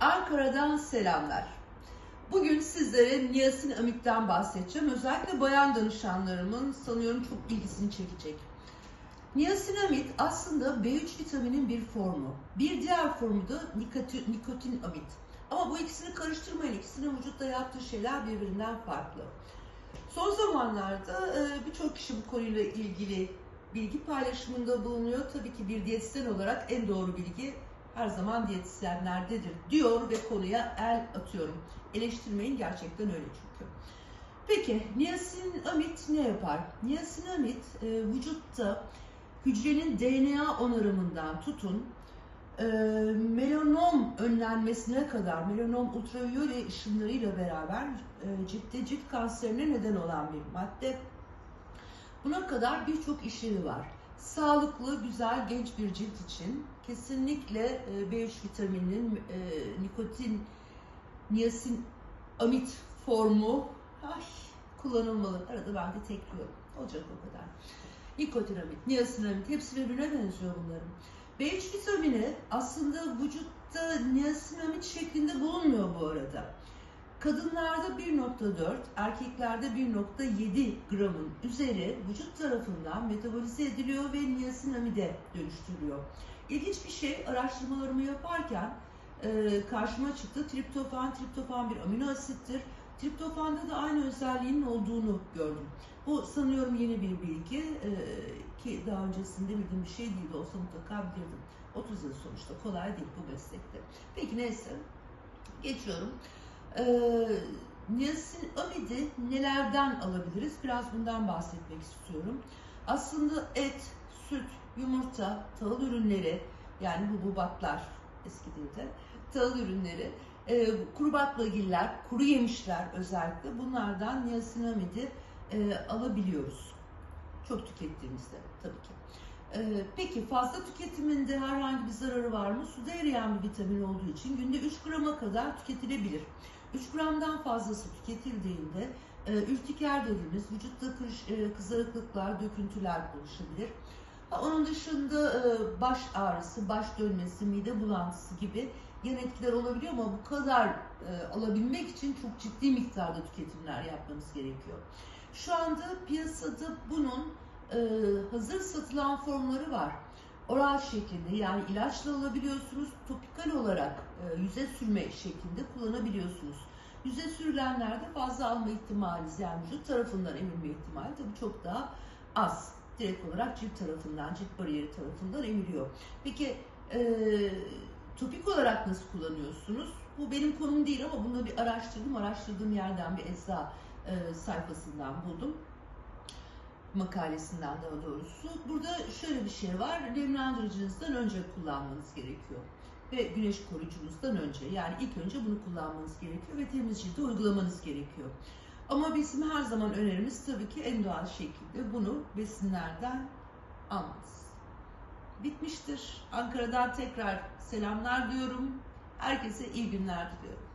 Ankara'dan selamlar. Bugün sizlere niasinamidden bahsedeceğim. Özellikle bayan danışanlarımın sanıyorum çok ilgisini çekecek. Niasinamid aslında B3 vitaminin bir formu. Bir diğer formu da nikotin, nikotinamid. Ama bu ikisini karıştırmayın. İkisinin vücutta yaptığı şeyler birbirinden farklı. Son zamanlarda e, birçok kişi bu konuyla ilgili bilgi paylaşımında bulunuyor. Tabii ki bir diyetisyen olarak en doğru bilgi her zaman diyetisyenlerdedir diyor ve konuya el atıyorum. Eleştirmeyin gerçekten öyle çünkü. Peki niasinamid ne yapar? Niasinamid e, vücutta hücrenin DNA onarımından tutun e, melanom önlenmesine kadar melanom ultraviyole ışınlarıyla beraber e, ciltte cilt kanserine neden olan bir madde. Buna kadar birçok işlevi var. Sağlıklı, güzel, genç bir cilt için kesinlikle e, B3 vitamininin e, nikotin, niasin, amit formu ay, kullanılmalı. Arada ben de tekliyorum. Olacak o kadar. Nikotinamid, niasinamid hepsi birbirine benziyor bunların. B3 vitamini aslında vücutta niasinamid şeklinde bulunmuyor bu arada. Kadınlarda 1.4, erkeklerde 1.7 gramın üzeri vücut tarafından metabolize ediliyor ve niasinamide dönüştürülüyor. İlginç bir şey araştırmalarımı yaparken e, karşıma çıktı. Triptofan, triptofan bir amino asittir. Triptofanda da aynı özelliğinin olduğunu gördüm. Bu sanıyorum yeni bir bilgi e, ki daha öncesinde bildiğim bir şey değildi olsa mutlaka bilirdim. 30 yıl sonuçta kolay değil bu meslekte. Peki neyse geçiyorum. E, niasinamidi nelerden alabiliriz? Biraz bundan bahsetmek istiyorum. Aslında et, süt, yumurta, tahıl ürünleri yani hububatlar eski dilde tahıl ürünleri, e, kuru baklagiller, kuru yemişler özellikle bunlardan niasinamidi e, alabiliyoruz. Çok tükettiğimizde tabii ki. E, peki fazla tüketiminde herhangi bir zararı var mı? Suda eriyen bir vitamin olduğu için günde 3 grama kadar tüketilebilir. 3 gramdan fazlası tüketildiğinde e, ürtiker dediğimiz vücutta kırış, e, kızarıklıklar, döküntüler oluşabilir. Onun dışında e, baş ağrısı, baş dönmesi, mide bulantısı gibi yan etkiler olabiliyor ama bu kadar e, alabilmek için çok ciddi miktarda tüketimler yapmamız gerekiyor. Şu anda piyasada bunun e, hazır satılan formları var. Oral şeklinde yani ilaçla alabiliyorsunuz, topikal olarak yüze sürme şeklinde kullanabiliyorsunuz. Yüze sürülenlerde fazla alma ihtimali yani vücut tarafından emilme ihtimali tabii çok daha az direkt olarak cilt tarafından, cilt bariyeri tarafından emiliyor. Peki e, topik olarak nasıl kullanıyorsunuz? Bu benim konum değil ama bunu bir araştırdım. Araştırdığım yerden bir ecza e, sayfasından buldum. Makalesinden daha doğrusu. Burada şöyle bir şey var. Nemlendiriciniizden önce kullanmanız gerekiyor. Ve güneş koruyucunuzdan önce. Yani ilk önce bunu kullanmanız gerekiyor ve temiz uygulamanız gerekiyor. Ama bizim her zaman önerimiz tabii ki en doğal şekilde bunu besinlerden almanız. Bitmiştir. Ankara'dan tekrar selamlar diyorum. Herkese iyi günler diliyorum.